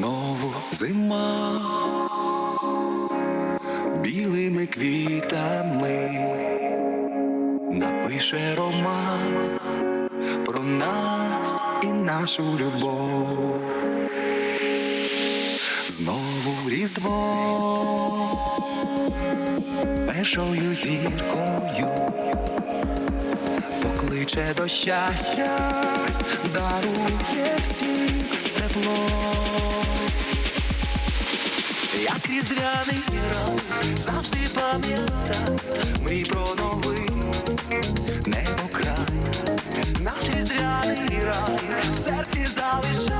Знову зима білими квітами напише роман про нас і нашу любов. Знову різдво першою зіркою покличе до щастя, дарує всім тепло. Як різдвяний рай, завжди пам'ятай, мрій про новий небо край, наш різдвяний рай, в серці залишай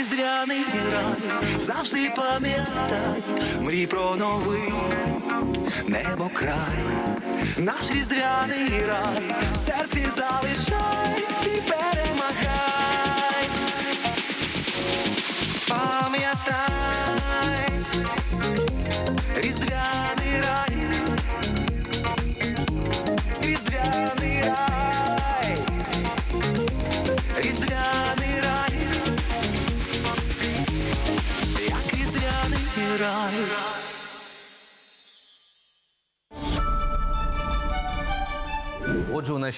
різдвяний рай, завжди пам'ятай, мрій про новий небо край, наш різдвяний рай, в серці залишай і перемагай. Пам'ятай,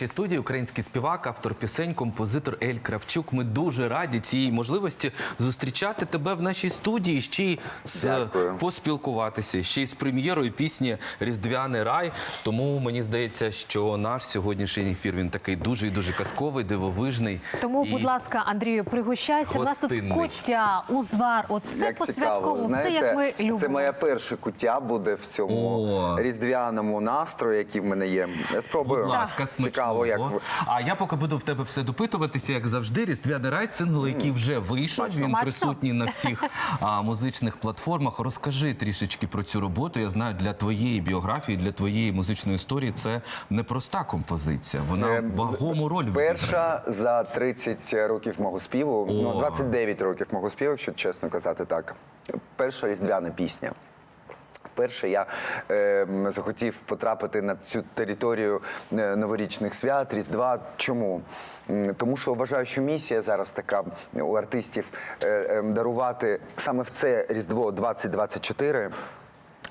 нашій студії український співак, автор пісень, композитор Ель Кравчук. Ми дуже раді цій можливості зустрічати тебе в нашій студії ще й з Дякую. поспілкуватися, ще й з прем'єрою пісні Різдвяний рай. Тому мені здається, що наш сьогоднішній ефір він такий дуже і дуже казковий, дивовижний. Тому, І будь ласка, Андрію, пригощайся. У нас тут коття, узвар, от все Як по цікаво, святковому, все як ми любимо. Це моя перша куття буде в цьому О. різдвяному настрої, який в мене є. Я спробую. Будь ласка, Цікаво, як ви. А я поки буду в тебе все допитуватися, як завжди, Різдвяний рай, сингл, який вже вийшов. Він Смачно. присутній на всіх а, музичних платформах. Розкажи трішечки про цю роботу. Я знаю, для твоєї біографії, для твоєї музичної історії це непроста композиція. Вона Е, вагому роль. Перша за 30 років мого співу, ну О. 29 років мого співу, якщо чесно казати так. Перша різдвяна пісня. Вперше я е, захотів потрапити на цю територію е, новорічних свят, Різдва. Чому? Тому що вважаю, що місія зараз така у артистів е, е, дарувати саме в це Різдво 2024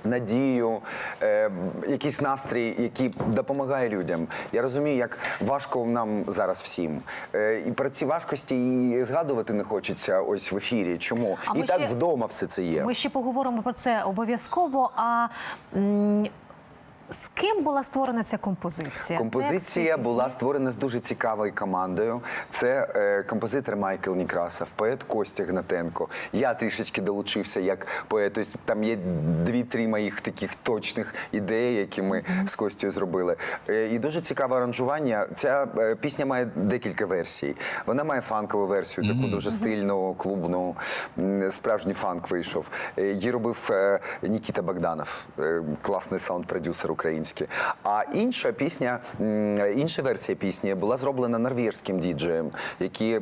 надію, е, якийсь настрій, який допомагає людям. Я розумію, як важко нам зараз всім. Е, і про ці важкості і згадувати не хочеться ось в ефірі. Чому? А і так ще- вдома все це є. Ми ще поговоримо про це обов'язково. А м, з ким була створена ця композиція? Композиція була створена з дуже цікавою командою. Це е, композитор Майкл Нікрасов, поет Костя Гнатенко. Я трішечки долучився як поет. Тобто там є дві-три моїх таких точних ідей, які ми з Костю зробили. Е, і дуже цікаве аранжування. Ця е, пісня має декілька версій. Вона має фанкову версію, таку дуже стильну, клубну. Справжній фанк вийшов. Е, Її робив е, Нікіта Богданов, е, класний саунд-продюсер український. А інша пісня, інша версія пісні була зроблена норвежським діджеєм, який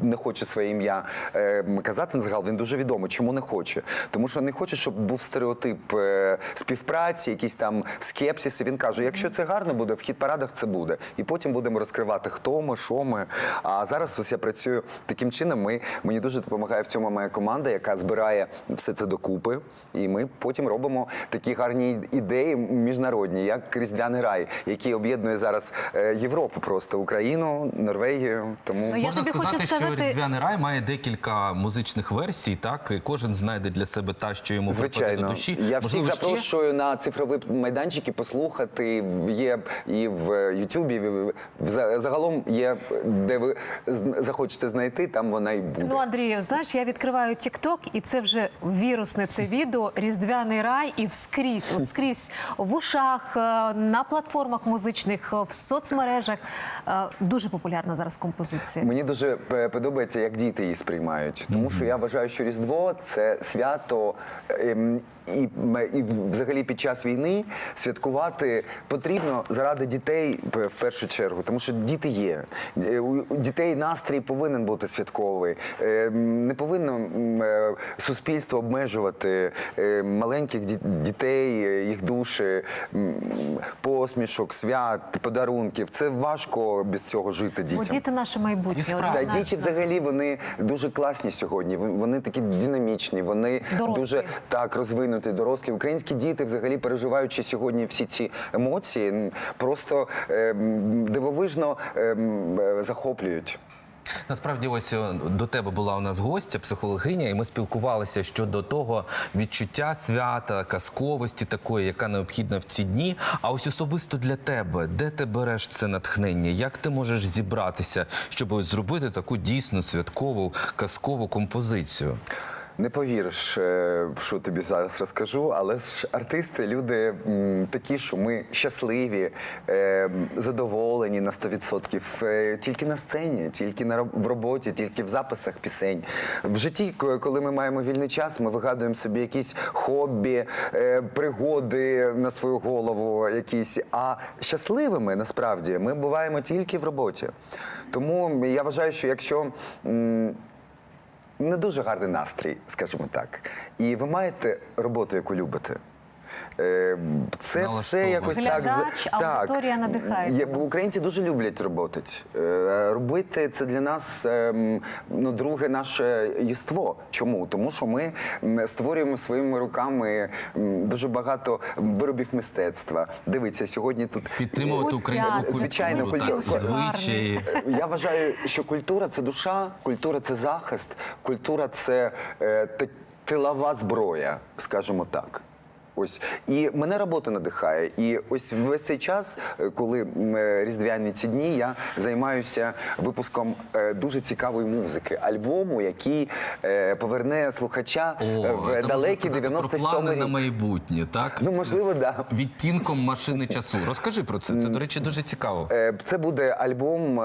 не хоче своє ім'я е, казати на загал. Він дуже відомий. Чому не хоче? Тому що не хоче, щоб був стереотип е, співпраці, якісь там скепсиси. Він каже: якщо це гарно буде, в хіт-парадах це буде. І потім будемо розкривати, хто ми, що ми. А зараз ось я працюю таким чином. Ми мені дуже допомагає в цьому моя команда, яка збирає все це докупи. І ми потім робимо такі гарні ідеї міжнародні. Природній, як різдвяний рай, який об'єднує зараз е, Європу, просто Україну, Норвегію. Тому Ну, Можна тобі сказати, що Різдвяний рай має декілька музичних версій, так і кожен знайде для себе та, що йому припаде до душі. я всіх запрошую на цифрові майданчики послухати. Є і в Ютубі. в- в- Загалом є, де ви захочете знайти, там вона і буде. Ну, Андрію, знаєш, я відкриваю TikTok, і це вже вірусне це відео Різдвяний рай і вскрізь, от скрізь в ушах, е, на платформах музичних, е, в соцмережах. Е, Дуже популярна зараз композиція. Мені дуже подобається, як діти її сприймають, тому що я вважаю, що Різдво це свято. І, і взагалі під час війни святкувати потрібно заради дітей в першу чергу, тому що діти є. Е, У дітей настрій повинен бути святковий. Е, Не повинно е, суспільство обмежувати маленьких дітей, їх душі, посмішок, свят, подарунків. Це важко без цього жити дітям. Бо діти наше майбутнє. Та діти взагалі вони дуже класні сьогодні. Вони такі динамічні, вони Дорослі. дуже так розвинуті, дорослі. Українські діти, взагалі, переживаючи сьогодні всі ці емоції, просто е, дивовижно е, м, е, захоплюють. Насправді, ось е, до тебе була у нас гостя, психологиня, і ми спілкувалися щодо того відчуття свята, казковості такої, яка необхідна в ці дні. А ось особисто для тебе, де ти береш це натхнення? Як ти можеш зібратися, щоб зробити таку дійсно святкову казкову композицію? Не повіриш, е, що тобі зараз розкажу, але ж артисти, люди такі, що ми щасливі, е, задоволені на 100%, е, тільки на сцені, тільки на в роботі, тільки в записах пісень. В житті, коли ми маємо вільний час, ми вигадуємо собі якісь хобі, пригоди на свою голову, якісь. А щасливими насправді ми буваємо тільки в роботі. Тому я вважаю, що якщо. Не дуже гарний настрій, скажімо так. І ви маєте роботу, яку любите. Е, Це все якось так. з- Глядач, аудиторія надихає Є- Українці дуже люблять роботи. Е, Робити це для нас ем, ну, друге наше єство. Чому? Тому що ми м, створюємо своїми руками м, дуже багато виробів мистецтва. Дивіться, сьогодні тут Підтримувати Пуття, українську культуру, так, культуру. звичаї. я вважаю, що культура це душа, культура це захист, культура це е, та- тилова зброя, скажімо так. Ось і мене робота надихає. І ось весь цей час, е, коли е, різдвяні ці дні, я займаюся випуском е, дуже цікавої музики, альбому, який поверне слухача О, в далекий 97 плани на майбутнє, так? Ну, можливо, З да. Відтінком машини часу. Розкажи про це. Це, до речі, дуже цікаво. Це буде альбом,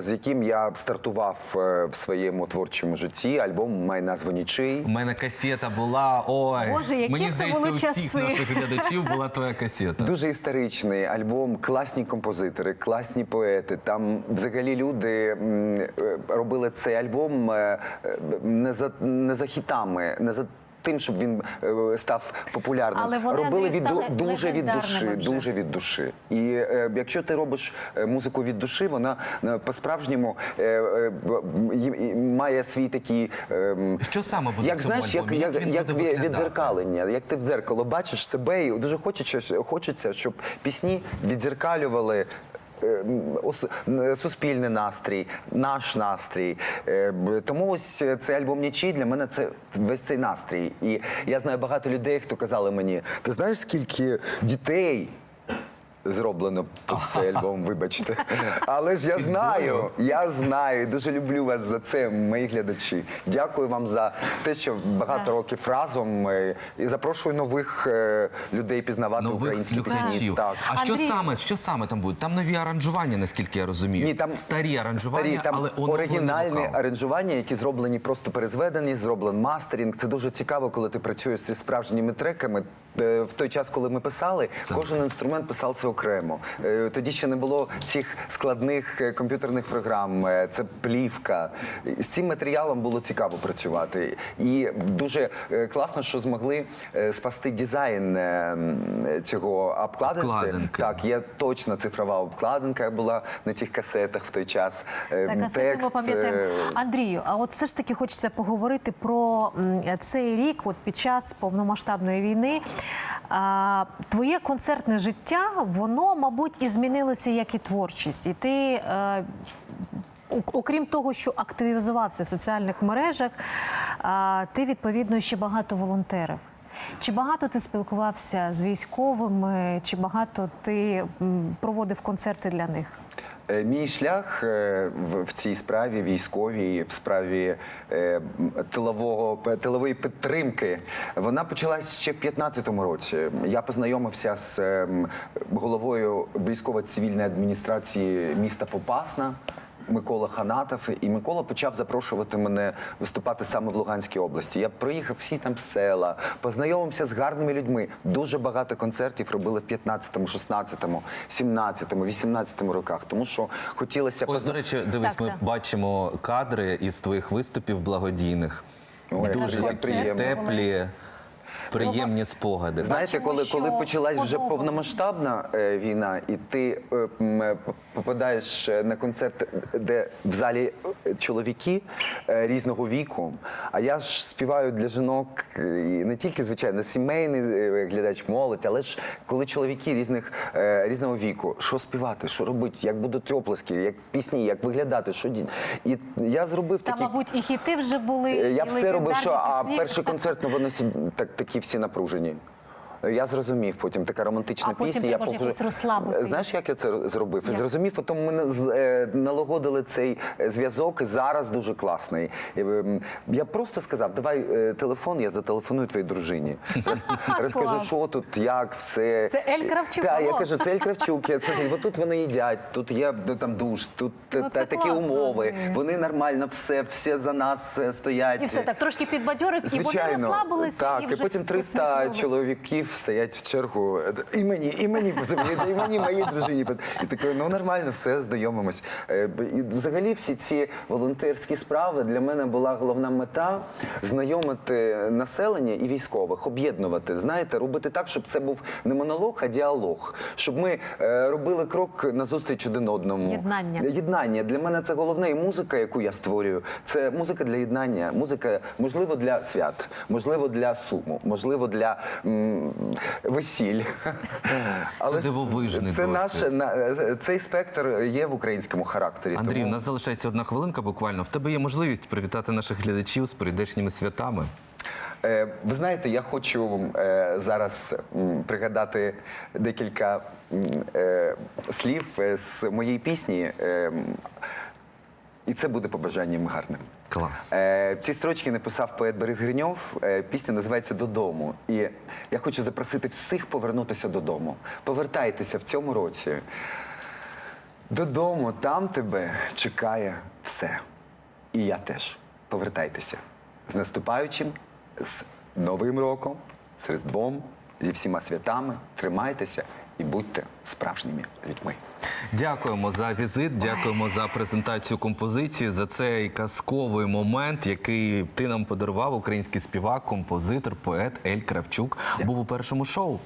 з яким я стартував в своєму творчому житті. Альбом має назву Нічий. У мене касета була. Ой, Боже, які мені це здається, були у всіх наших глядачів була твоя касета. Дуже історичний альбом, класні композитори, класні поети. Там взагалі люди е, робили цей альбом е, е, не за не за хітами, не за. Тим, щоб він е, став популярним, Але вони, робили Андрій, від стали дуже від душі, легендарними вже. дуже від душі. І е, якщо ти робиш е, музику від душі, вона е, по-справжньому е, е, б- має свій такий. е, Що саме буде як цьому знаєш, як, альбомі? як, Як він як буде ві- виглядати? відзеркалення, як ти в дзеркало бачиш себе, і дуже хочеться, хочеться, щоб пісні відзеркалювали. Е, н- Суспільний настрій, наш настрій. Е, Тому ось цей альбом «Нічі» для мене це весь цей настрій. І я знаю багато людей, хто казали мені: ти знаєш, скільки дітей зроблено під цей альбом, вибачте. Але ж я знаю, я знаю, і дуже люблю вас за це, мої глядачі. Дякую вам за те, що багато років разом е, і запрошую нових е, людей пізнавати Нових українські пісні. слухачів. Так. А що Андрій- саме, що саме там буде? Там нові аранжування, наскільки я розумію. Ні, там старі аранжування, старі, там але оновлений оригінальні вокал. аранжування, які зроблені просто перезведені, зроблений мастерінг. Це дуже цікаво, коли ти працюєш зі справжніми треками. Е, В той час, коли ми писали, кожен інструмент писав свого окремо. Е, Тоді ще не було цих складних е, комп'ютерних програм. е, Це плівка. З цим матеріалом було цікаво працювати. І дуже класно, що змогли спасти дизайн цього обкладинки. Обкладинки. Так, є точна цифрова обкладинка була на цих касетах в той час. Так, а ми текст, пам'ятаємо. Андрію, а от все ж таки хочеться поговорити про цей рік, от під час повномасштабної війни. А, твоє концертне життя, воно, мабуть, і змінилося, як і творчість. І ти. Е, Окрім того, що активізувався в соціальних мережах, ти відповідно ще багато волонтерів. Чи багато ти спілкувався з військовими, чи багато ти проводив концерти для них? Е, Мій шлях е, в, цій справі військовій, в справі е, тилового тилової підтримки, вона почалась ще в 15-му році. Я познайомився з е, головою військово-цивільної адміністрації міста Попасна. Микола Ханатов, і Микола почав запрошувати мене виступати саме в Луганській області. Я проїхав всі там села, познайомився з гарними людьми. Дуже багато концертів робили в 15-му, 16-му, 17-му, 18-му роках, тому що хотілося Ось, до речі, дивись, Так, ми так. бачимо кадри із твоїх виступів благодійних. Ой, Дуже такі приємно. теплі, приємні спогади. Знаєте, коли, коли почалась вже повномасштабна е, війна, і ти е, е, попадаєш на концерт, де в залі чоловіки е, різного віку, а я ж співаю для жінок і не тільки звичайно сімейний е, глядач молодь, але ж коли чоловіки різних е, різного віку, що співати, що робити, як будуть оплески, як пісні, як виглядати, що ді- і я зробив такі... Та, мабуть, і хіти вже були. Я і все робив, що а перший концерт, ну вони так, такі всі напружені. Я зрозумів потім така романтична А потім пісня. треба я ж якось розслабити. Знаєш, як я це зробив? Як? Зрозумів, потім ми е, налагодили цей е, зв'язок. і Зараз дуже класний. Ем, Я просто сказав: давай е, телефон, я зателефоную твоїй дружині. Розкажу, що тут, як, все. Це Ель Кравчук, Так, я кажу, це Ель Кравчук. Я смотри, от тут вони їдять, тут є ну, там душ, тут Ну, та- такі класно, умови. Вони нормально, все, все за нас е, стоять. І все так трошки підбадьорив, і вони розслабилися. так, і, і, потім 300 чоловіків стоять в чергу. І мені, і мені, і мені, моїй дружині. І такий, ну нормально, все, знайомимось. Е, І взагалі всі ці волонтерські справи для мене була головна мета знайомити населення і військових, об'єднувати. Знаєте, робити так, щоб це був не монолог, а діалог. Щоб ми е, робили крок назустріч один одному. Єднання. Єднання для мене це головне. І музика, яку я створюю, це музика для єднання. Музика, можливо, для свят, можливо, для суму, можливо, для м, весіль. ж дивовижний це досвід. наше на цей спектр є в українському характері. Андрій, у тому- нас залишається одна хвилинка буквально. В тебе є можливість привітати наших глядачів з прийдешніми святами. Е, Ви знаєте, я хочу е, зараз м, пригадати декілька м, е, слів е, з моєї пісні. е, м, І це буде побажанням гарним. Клас. Е, ці строчки написав поет Борис Гриньов. Е, пісня називається Додому. І я хочу запросити всіх повернутися додому. Повертайтеся в цьому році. Додому, там тебе чекає все. І я теж. Повертайтеся з наступаючим, з Новим роком, з Різдвом, зі всіма святами. Тримайтеся і будьте справжніми людьми. Дякуємо за візит, дякуємо за презентацію композиції, за цей казковий момент, який ти нам подарував. Український співак, композитор, поет Ель Кравчук був у першому шоу.